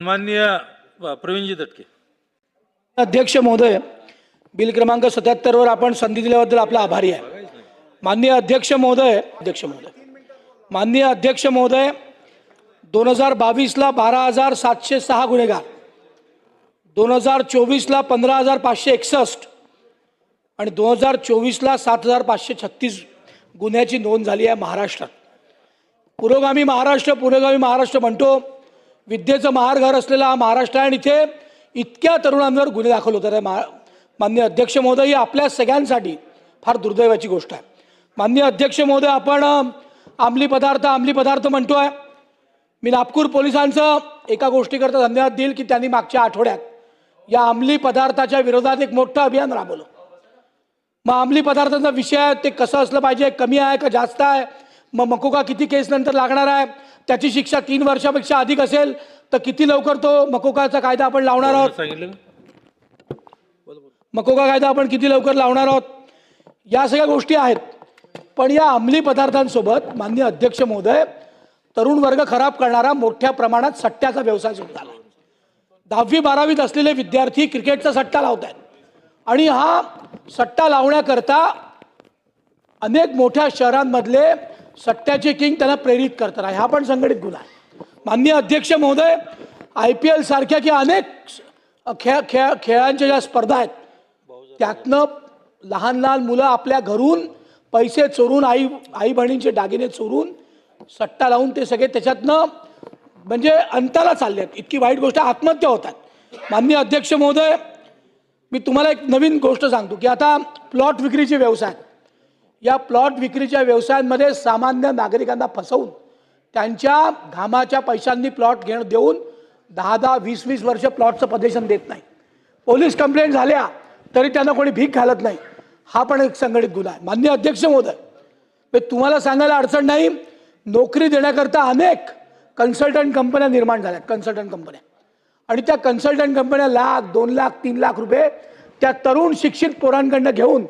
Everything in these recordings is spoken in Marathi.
माननीय प्रवीणजी दटके. अध्यक्ष महोदय बिल क्रमांक सत्याहत्तरवर आपण संधी दिल्याबद्दल आपला आभारी आहे. माननीय अध्यक्ष महोदय अध्यक्ष महोदय. माननीय अध्यक्ष महोदय दोन हजार बावीसला बारा हजार सातशे सहा गुन्हेगार दोन हजार चोवीसला पंधरा हजार पाचशे एकसष्ट आणि दोन हजार चोवीसला सात हजार पाचशे छत्तीस गुन्ह्याची नोंद झाली आहे महाराष्ट्रात. पुरोगामी महाराष्ट्र पुरोगामी महाराष्ट्र म्हणतो विद्येचं महारघर असलेला हा महाराष्ट्र आहे. आणि इथे इतक्या तरुणांवर गुन्हे दाखल होतात. मा मान्य अध्यक्ष महोदय ही आपल्या सगळ्यांसाठी फार दुर्दैवाची गोष्ट आहे. मान्य अध्यक्ष महोदय आपण अ, अंमली पदार्थ अंमली पदार्थ म्हणतो आहे मी नागपूर पोलिसांचं एका गोष्टीकरता धन्यवाद देईल की त्यांनी मागच्या आठवड्यात या अंमली पदार्थाच्या विरोधात एक मोठं अभियान राबवलं. मग अंमली पदार्थांचा विषय आहे ते कसं असलं पाहिजे कमी आहे का जास्त आहे? मग मकोका किती केस नंतर लागणार आहे? त्याची शिक्षा तीन वर्षापेक्षा अधिक असेल तर किती लवकर तो मकोकाचा कायदा आपण लावणार आहोत? मकोका कायदा आपण किती लवकर लावणार आहोत? या सगळ्या गोष्टी आहेत. पण या अंमली पदार्थांसोबत मान्य अध्यक्ष महोदय तरुण वर्ग खराब करणारा मोठ्या प्रमाणात सट्ट्याचा व्यवसाय सुरू झाला. दहावी बारावीत असलेले विद्यार्थी क्रिकेटचा सट्टा लावत आहेत आणि हा सट्टा लावण्याकरता अनेक मोठ्या शहरांमधले सट्ट्याचे किंग त्याला प्रेरित करतात हा पण संघटित गुन्हा आहे. माननीय अध्यक्ष महोदय आय पी एल सारख्या की अनेक खेळ खेळ खेळांच्या ज्या स्पर्धा आहेत त्यातनं लहान लहान मुलं आपल्या घरून पैसे चोरून आई आई बहिणींचे दागिने चोरून सट्टा लावून ते सगळे त्याच्यातनं म्हणजे अंताला चालले आहेत. इतकी वाईट गोष्ट आत्महत्या होतात माननीय अध्यक्ष महोदय मी तुम्हाला एक नवीन गोष्ट सांगतो की आता प्लॉट विक्रीचे व्यवसाय आहेत. या प्लॉट विक्रीच्या व्यवसायांमध्ये सामान्य नागरिकांना फसवून त्यांच्या घामाच्या पैशांनी प्लॉट घेणं देऊन दहा दहा वीस वीस वर्ष प्लॉटचं प्रदेशन देत नाही. पोलीस कंप्लेंट झाल्या तरी त्यांना कोणी भीक घालत नाही. हा पण एक संघटित गुन्हा आहे. मान्य अध्यक्ष महोदय मी तुम्हाला सांगायला अडचण नाही. नोकरी देण्याकरता अनेक कन्सल्टंट कंपन्या निर्माण झाल्या कन्सल्टंट कंपन्या आणि त्या कन्सल्टंट कंपन्या लाख दोन लाख तीन लाख रुपये त्या तरुण शिक्षित पोरांकडनं घेऊन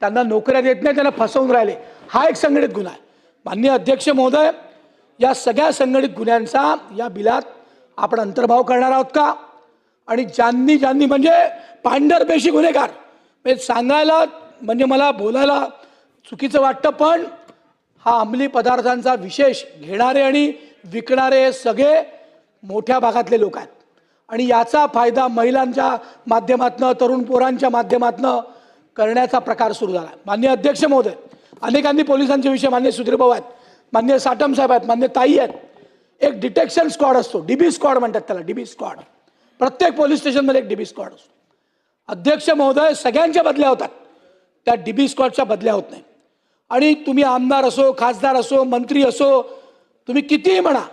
त्यांना नोकऱ्या देत नाही त्यांना फसवून राहिले. हा एक संघटित गुन्हा आहे. माननीय अध्यक्ष महोदय या सगळ्या संघटित गुन्ह्यांचा या बिलात आपण अंतर्भाव करणार आहोत का? आणि ज्यांनी ज्यांनी म्हणजे पांढरपेशी गुन्हेगार. म्हणजे सांगायला म्हणजे मला बोलायला चुकीचं वाटतं पण हा अंमली पदार्थांचा विशेष घेणारे आणि विकणारे सगळे मोठ्या भागातले लोक आहेत. आणि याचा फायदा महिलांच्या माध्यमातनं तरुण पोरांच्या माध्यमातनं करण्याचा प्रकार सुरू झाला. मान्य अध्यक्ष महोदय अनेकांनी पोलिसांचे विषय मान्य सुधीरभाऊ आहेत मान्य साटम साहेब आहेत मान्य ताई आहेत. एक डिटेक्शन स्क्वॉड असतो डीबी स्क्वॉड म्हणतात त्याला डीबी स्क्वॉड. प्रत्येक पोलीस स्टेशनमध्ये एक डीबी स्क्वॉड असतो. अध्यक्ष महोदय सगळ्यांच्या बदल्या होतात. त्या डीबी स्क्वॉडच्या बदल्या होत नाही. आणि तुम्ही आमदार असो खासदार असो मंत्री असो तुम्ही कितीही म्हणा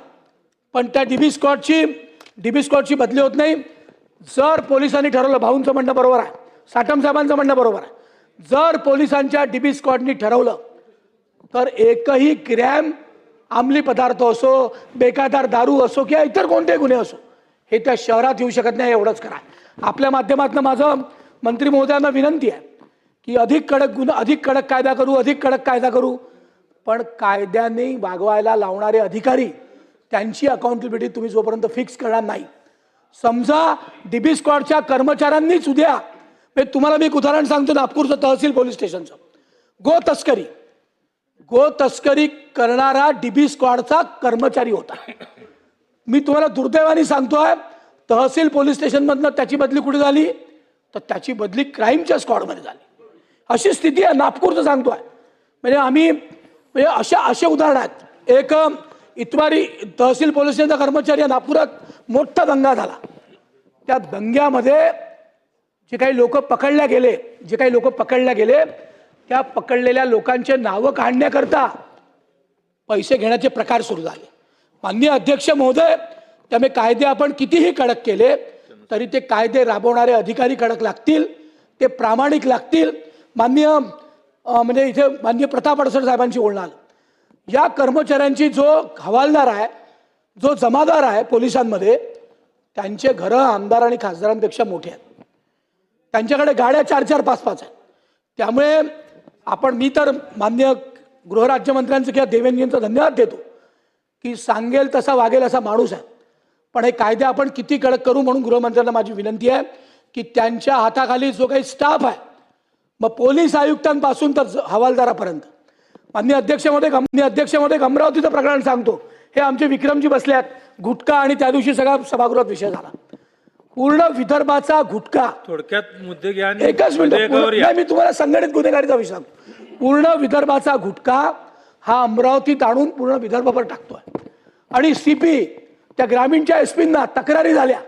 पण त्या डीबी स्क्वॉडची डीबी स्क्वॉडची बदली होत नाही. जर पोलिसांनी ठरवलं भाऊंचं म्हणणं बरोबर आहे. साटम साहेबांचं म्हणणं बरोबर आहे. जर पोलिसांच्या डीबी स्क्वॉडनी ठरवलं तर एकही ग्रॅम अंमली पदार्थ असो बेकायदार दारू असो किंवा इतर कोणते गुन्हे असो हे त्या शहरात येऊ शकत नाही एवढंच करा. आपल्या माध्यमातून माझं मंत्री महोदयांना विनंती आहे की अधिक कडक गुन्हा अधिक कडक कायदा करू अधिक कडक कायदा करू. पण कायद्याने वागवायला लावणारे अधिकारी त्यांची अकाउंटेबिलिटी तुम्ही जोपर्यंत फिक्स करणार नाही. समजा डीबी स्क्वॉडच्या कर्मचाऱ्यांनीच उद्या मी तुम्हाला मी एक उदाहरण सांगतो नागपूरचं तहसील पोलीस स्टेशनचं गो तस्करी। गो तस्करी करणारा डीबी स्क्वॉडचा कर्मचारी होता मी तुम्हाला दुर्दैवाने सांगतोय तहसील पोलीस स्टेशनमधनं त्याची बदली कुठे झाली? तर त्याची बदली क्राईमच्या स्क्वॉडमध्ये झाली. अशी स्थिती आहे नागपूरचं सांगतो आहे. म्हणजे आम्ही म्हणजे अशा असे उदाहरण आहेत. एक इतवारी तहसील पोलीस स्टेशनचा कर्मचारी नागपुरात मोठा दंगा झाला. त्या दंग्यामध्ये जे काही लोक पकडल्या गेले जे काही लोक पकडल्या गेले त्या पकडलेल्या लोकांचे नावं काढण्याकरता पैसे घेण्याचे प्रकार सुरू झाले. माननीय अध्यक्ष महोदय त्यामुळे कायदे आपण कितीही कडक केले तरी ते कायदे राबवणारे अधिकारी कडक लागतील ते प्रामाणिक लागतील. माननीय म्हणजे इथे माननीय प्रताप अडसर साहेबांची बोलणार. या कर्मचाऱ्यांची जो हवालदार आहे जो जमादार आहे पोलिसांमध्ये त्यांचे घरं आमदार आणि खासदारांपेक्षा मोठे आहेत. त्यांच्याकडे गाड्या चार चार पाच पाच आहेत. त्यामुळे आपण मी तर मान्य गृहराज्यमंत्र्यांचं किंवा देवेंद्रजींचा धन्यवाद देतो की सांगेल तसा वागेल असा माणूस आहे. पण हे कायदे आपण किती कडक करू म्हणून गृहमंत्र्यांना माझी विनंती आहे की त्यांच्या हाताखाली जो काही स्टाफ आहे मग पोलीस आयुक्तांपासून तर हवालदारापर्यंत. मान्य अध्यक्षमध्ये मान्य अध्यक्षमध्ये अमरावतीचं प्रकरण सांगतो. हे आमचे विक्रमजी बसले आहेत. गुटखा आणि त्या दिवशी सगळा सभागृहात विषय झाला. पूर्ण विदर्भाचा गुटखा. थोडक्यात मुद्दे घ्या आणि एकच मिनिट या. नाही मी तुम्हाला संघटित गुन्हेगारीचा विषय सांगतो. पूर्ण विदर्भाचा गुटखा हा अमरावतीत आणून पूर्ण विदर्भावर टाकतोय. आणि सीपी त्या ग्रामीणच्या एसपींना तक्रारी झाल्या.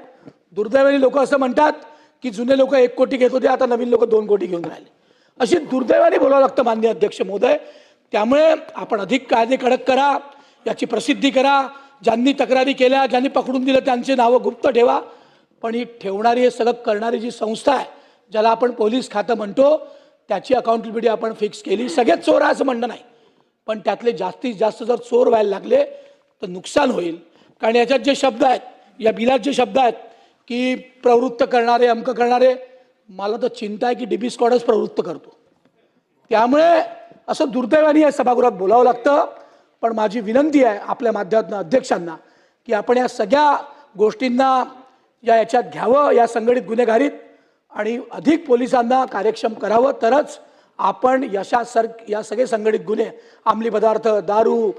दुर्दैवाने लोक असं म्हणतात की जुने लोक एक कोटी घेत होते आता नवीन लोक दोन कोटी घेऊन राहिले. अशी दुर्दैवाने बोलावं लागतं मान्य अध्यक्ष महोदय. त्यामुळे आपण अधिक कायदे कडक करा याची प्रसिद्धी करा. ज्यांनी तक्रारी केल्या ज्यांनी पकडून दिलं त्यांची नावं गुप्त ठेवा. पण ही ठेवणारी हे सगळं करणारी जी संस्था आहे ज्याला आपण पोलीस खातं म्हणतो त्याची अकाउंटेबिलिटी आपण फिक्स केली. सगळेच चोर आहे असं म्हणणं नाही. पण त्यातले जास्तीत जास्त जर चोर व्हायला लागले तर नुकसान होईल. कारण याच्यात जे शब्द आहेत या बिलात जे शब्द आहेत की प्रवृत्त करणारे अंक करणारे मला तर चिंता आहे की डीबी स्कॉडच प्रवृत्त करतो. त्यामुळे असं दुर्दैवाने या सभागृहात बोलावं लागतं. पण माझी विनंती आहे आपल्या माध्यमातून अध्यक्षांना की आपण या सगळ्या गोष्टींना या याच्यात घ्यावं या संघटित गुन्हेगारीत आणि अधिक पोलिसांना कार्यक्षम करावं. तरच आपण यशा सर या सगळे संघटित गुन्हे अंमली पदार्थ दारू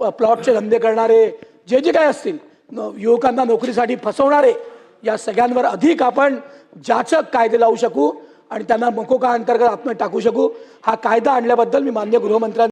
प्लॉटचे धंदे करणारे जे जे काय असतील युवकांना नोकरीसाठी फसवणारे या सगळ्यांवर अधिक आपण जाचक कायदे लावू शकू आणि त्यांना मकोका अंतर्गत आत्म टाकू शकू. हा कायदा आणल्याबद्दल मी मान्य गृहमंत्र्यांना